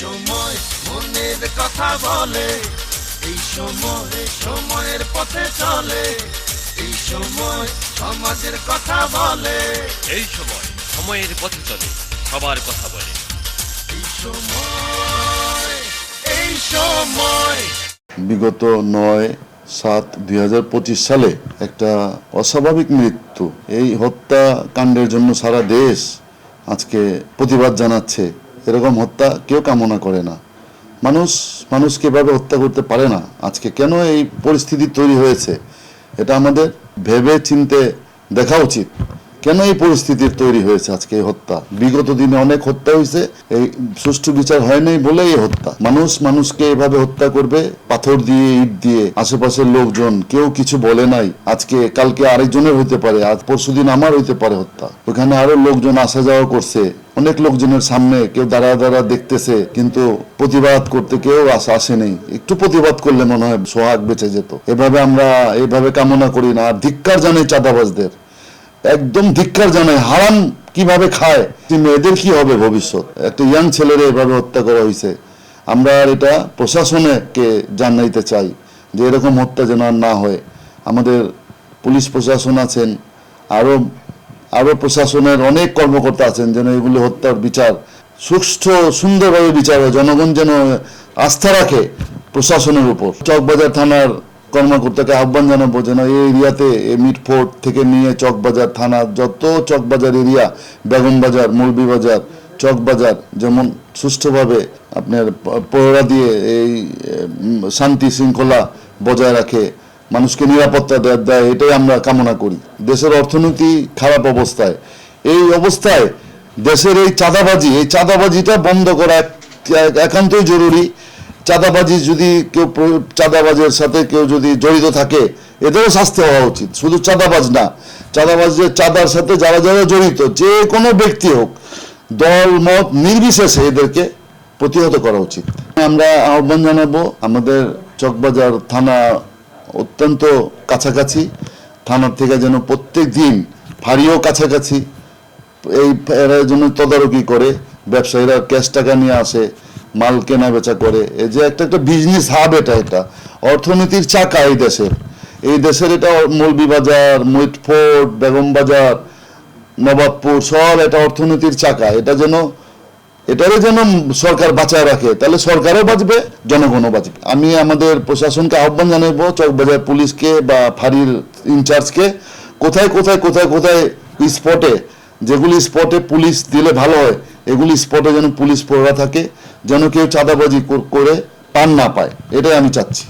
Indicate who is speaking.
Speaker 1: সময় মনের কথা বলে এই সময় সময়ের পথে চলে এই সময় সমাজের কথা বলে।
Speaker 2: এই সময় সময়ের পথে চলে সবার কথা বলে।
Speaker 1: এই সময় এই সময়।
Speaker 3: বিগত নয় সাত দুই হাজার পঁচিশ সালে একটা অস্বাভাবিক মৃত্যু। এই হত্যাকাণ্ডের জন্য সারা দেশ আজকে প্রতিবাদ জানাচ্ছে। এরকম হত্যা কেউ কামনা করে না। মানুষ, মানুষকে এভাবে হত্যা করতে পারে না। আজকে কেন এই পরিস্থিতি তৈরি হয়েছে? এটা আমাদের ভেবে চিনতে দেখা উচিত। কেন এই পরিস্থিতির তৈরি হয়েছে আজকে এই হত্যা? বিগত দিনে অনেক হত্যা হয়েছে। এই সুষ্ঠু বিচার হয় নাই বলে এই হত্যা। মানুষ, মানুষকে এভাবে হত্যা করবে, পাথর দিয়ে, ইট দিয়ে, আশেপাশের লোকজন, কেউ কিছু বলে নাই। আজকে, কালকে আরেকজনের হইতে পারে, আজ পরশুদিন আমার হইতে পারে হত্যা। ওখানে আরও লোকজন আসা যাওয়া করছে। অনেক লোকজনের সামনে কেউ দাঁড়া দাঁড়া দেখতেছে, কিন্তু প্রতিবাদ করতে কেউ আসা আসেনি। একটু প্রতিবাদ করলে মনে হয় সোহাগ বেঁচে যেত। এভাবে আমরা এভাবে কামনা করি না। আর ধিক্কার জানাই চাঁদাবাজদের। একদম ধিক্কার জানাই, হারাম কীভাবে খায়? মেয়েদের কি হবে ভবিষ্যৎ? একটা ইয়াং ছেলেরে এভাবে হত্যা করা হয়েছে আমরা আর এটা প্রশাসনকে জানাইতে চাই যে এরকম হত্যা যেন আর না হয়। আমাদের পুলিশ প্রশাসন আছেন আরও আরও প্রশাসনের অনেক কর্মকর্তা আছেন যেন এগুলো হত্যার বিচার সুষ্ঠু, সুন্দরভাবে বিচার হয়। জনগণ যেন আস্থা রাখে প্রশাসনের উপর। চকবাজার থানার কর্মকর্তাকে আহ্বান জানাব যেন এই এরিয়াতে মিটফোর্ট থেকে নিয়ে চকবাজার থানা যত চকবাজার এরিয়া বেগমবাজার মৌলভীবাজার চকবাজার যেমন সুষ্ঠুভাবে আপনার পহরা দিয়ে এই শান্তি শৃঙ্খলা বজায় রাখে মানুষকে নিরাপত্তা দেয় দেয়, এটাই আমরা কামনা করি। দেশের অর্থনীতি খারাপ অবস্থায়। এই অবস্থায় দেশের এই চাঁদাবাজি, এই চাঁদাবাজিটা বন্ধ করা এক- একান্তই জরুরি। চাঁদাবাজি যদি কেউ চাঁদাবাজের সাথে কেউ যদি জড়িত থাকে, এদেরও শাস্তি হওয়া উচিত। শুধু চাঁদাবাজ না, চাঁদাবাজের চাঁদার সাথে যারা যারা জড়িত, যে কোনো ব্যক্তি হোক, দল, মত নির্বিশেষে এদেরকে প্রতিহত করা উচিত। আমরা আহ্বান জানাব আমাদের চকবাজার থানা অত্যন্ত কাছাকাছি, থানার থেকে যেন প্রত্যেক দিন ফাঁড়িও কাছাকাছি। এই এরা জন্য তদারকি করে, ব্যবসায়ীরা ক্যাশ টাকা নিয়ে আসে, মাল কেনা বেচা করে। এই যে একটা একটা বিজনেস হাব এটা এটা। অর্থনীতির চাকা এই দেশের। এই দেশের এটা মৌলভীবাজার মৈটফোর্ট বেগম বাজার, নবাবপুর, সব এটা অর্থনীতির চাকা। এটা যেন এটারে যেন সরকার বাঁচায় রাখে, তাহলে সরকারও বাঁচবে, জনগণও বাঁচবে। আমি আমাদের প্রশাসনকে আহ্বান জানাব চকবাজার পুলিশকে বা ফাঁড়ির ইনচার্জকে, কোথায় কোথায় কোথায় কোথায় স্পটে, যেগুলি স্পটে পুলিশ দিলে ভালো হয়, এগুলি স্পটে যেন পুলিশ পড়া থাকে, যেন কেউ চাঁদাবাজি কর- পান না পায়, এটাই আমি চাচ্ছি।